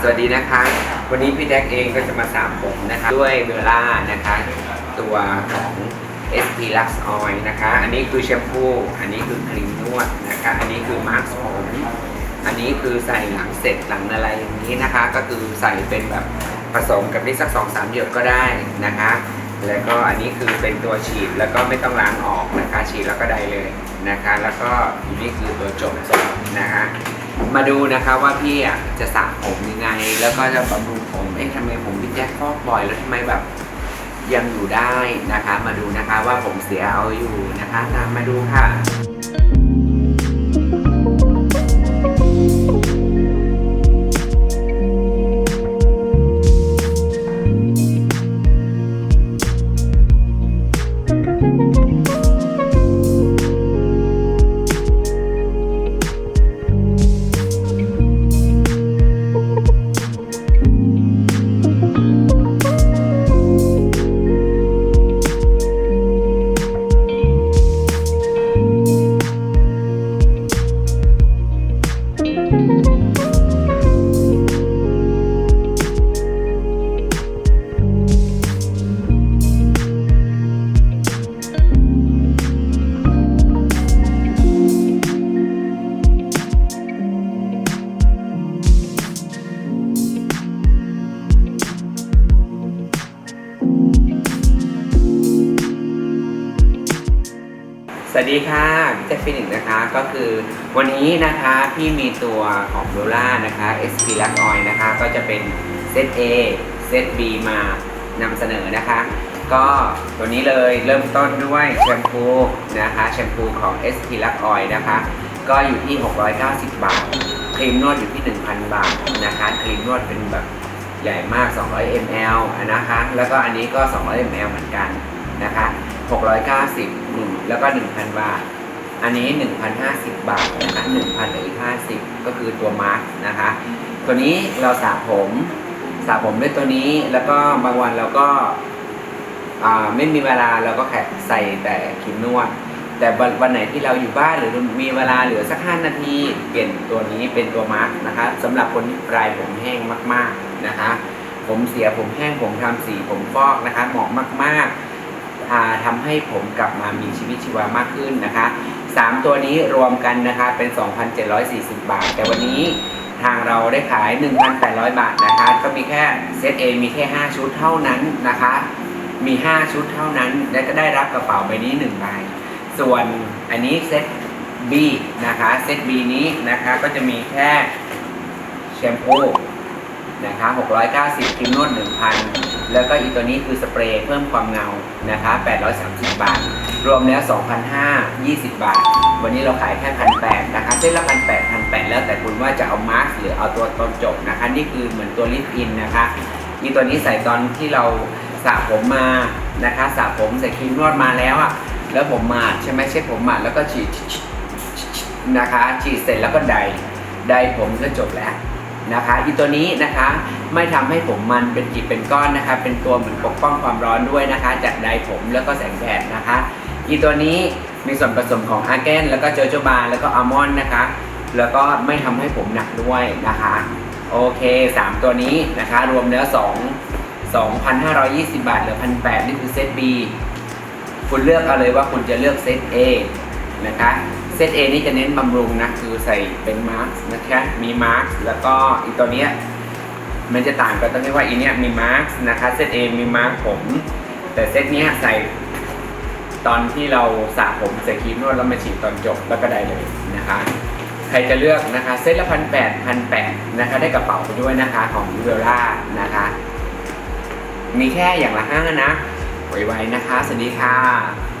สวัสดีนะคะ วันนี้พี่แจ็คเองก็จะมาสระผมนะคะ ด้วยเบลล่านะคะ ตัวของ SP Lux Oil นะคะ อันนี้คือแชมพู อันนี้คือครีมนวดนะคะ อันนี้คือมาสก์ผมอันนี้คือใส่หลังเสร็จหลังอะไรอย่างนี้นะคะ ก็คือใส่เป็นแบบผสมกับนี่สักสองสามหยดก็ได้นะคะ แล้วก็อันนี้คือเป็นตัวฉีดแล้วก็ไม่ต้องล้างออกนะคะ ฉีดแล้วก็ได้เลยนะคะ แล้วก็นี่คือตัวจบนะคะ มาดูนะคะว่าพี่อะจะสระผมยังไง แล้วก็จะบำรุงผมเอ๊ะทำไมผมพี่แจ็คฟอกบ่อยแล้วทำไมแบบยังอยู่ได้นะคะ มาดูนะคะว่าผมเสียเอาอยู่นะคะ ตามมาดูค่ะ วัสดีค่ะพี่แจ็คฟินิกนะคะก็คือวันนี้นะคะพี่มีตัวของโดล่านะคะ SP Lux Oil นะคะก็จะเป็นเซต A เซต B มานำเสนอนะคะ ก็ตัวนี้เลยเริ่มต้นด้วยแชมพูนะคะแชมพูของ SP Lux Oil นะคะ ก็อยู่ที่ 690 บาท ครีมนวดอยู่ที่ 1,000 บาทนะคะครีมนวดเป็นแบบใหญ่มาก 200 ml อะนะคะ แล้วก็อันนี้ก็ 200 ml เหมือนกันนะคะ 690หนึ่งแล้วก็ 1,000 บาท อันนี้ 1,050 บาทนะคะ1,000กับอีก50 ก็คือตัวมาร์กนะคะ ตัวนี้เราสระผมสระผมด้วยตัวนี้แล้วก็บางวันเราก็ไม่มีเวลาเราก็แค่ใส่แต่ครีมนวด แต่วันไหนที่เราอยู่บ้านหรือมีเวลาเหลือสัก5นาที เปลี่ยนตัวนี้เป็นตัวมาร์กนะคะสำหรับคนที่ปลายผมแห้งมาก ๆนะคะ ผมเสียผมแห้งผมทำสีผมฟอกนะคะเหมาะมาก ๆ อ่าทำให้ผมกลับมามีชีวิตชีวามากขึ้นนะคะสามตัวนี้รวมกันนะคะเป็น 2,740 บาท แต่วันนี้ทางเราได้ขาย 1,800 บาทนะคะ ก็มีแค่เซตเอมีแค่ 5 ชุดเท่านั้นนะคะ มี 5 ชุดเท่านั้น และก็ได้รับกระเป๋าใบนี้1ใบ ส่วนอันนี้เซต B นะคะ เซต B นี้นะคะก็จะมีแค่แชมพูนะคะ690ครีมนวด1,000 แล้วก็อีกตัวนี้คือสเปรย์เพิ่มความเงานะคะ830 บาท รวมแล้ว2,520 บาท วันนี้เราขายแค่1,800นะคะเส้นละ1,800 1,800แล้วแต่คุณว่าจะเอามาร์กหรือเอาตัวตอนจบนะคะนี่คือเหมือนตัวลิฟอินนะคะอีตัวนี้ใส่ตอนที่เราสระผมมานะคะสระผมใส่ครีมนวดมาแล้วอะแล้วผมมาดใช่ไหมเช็ดผมมาดแล้วก็ฉีดนะคะฉีดเสร็จแล้วก็ไดไดผมก็จบแล้วนะคะอีตัวนี้นะคะ ไม่ทำให้ผมมันเป็นจิตเป็นก้อนนะคะ เป็นตัวเหมือนปกป้องความร้อนด้วยนะคะ จากไดผมแล้วก็แสงแดดนะคะ อีตัวนี้มีส่วนผสมของอาร์แกนแล้วก็เจอโจบาแล้วก็อัลมอนด์นะคะ แล้วก็ไม่ทำให้ผมหนักด้วยนะคะ โอเค 3 ตัวนี้นะคะ รวมแล้ว 2 2,520 บาทเหลือ 1,800 นี่คือเซต B คุณเลือกเอาเลยว่าคุณจะเลือกเซต A นะคะเซต A นี่จะเน้นบำรุงนะ คือใส่เป็นมาร์กนะคะ มีมาร์กแล้วก็อีกตัวเนี้ย มันจะต่างกันตรงที่ว่าอีเนี้ยมีมาร์กนะคะเซต A มีมาร์กผม แต่เซตเนี้ยใส่ตอนที่เราสระผมใส่ครีมนวดแล้วมาฉีดตอนจบแล้วก็ได้เลยนะคะ ใครจะเลือกนะคะเซตละพันแปดพันแปดนะคะได้กระเป๋าไปด้วยนะคะของยูเวล่านะคะ มีแค่อย่างละห้านะไวๆนะคะ สวัสดีค่ะ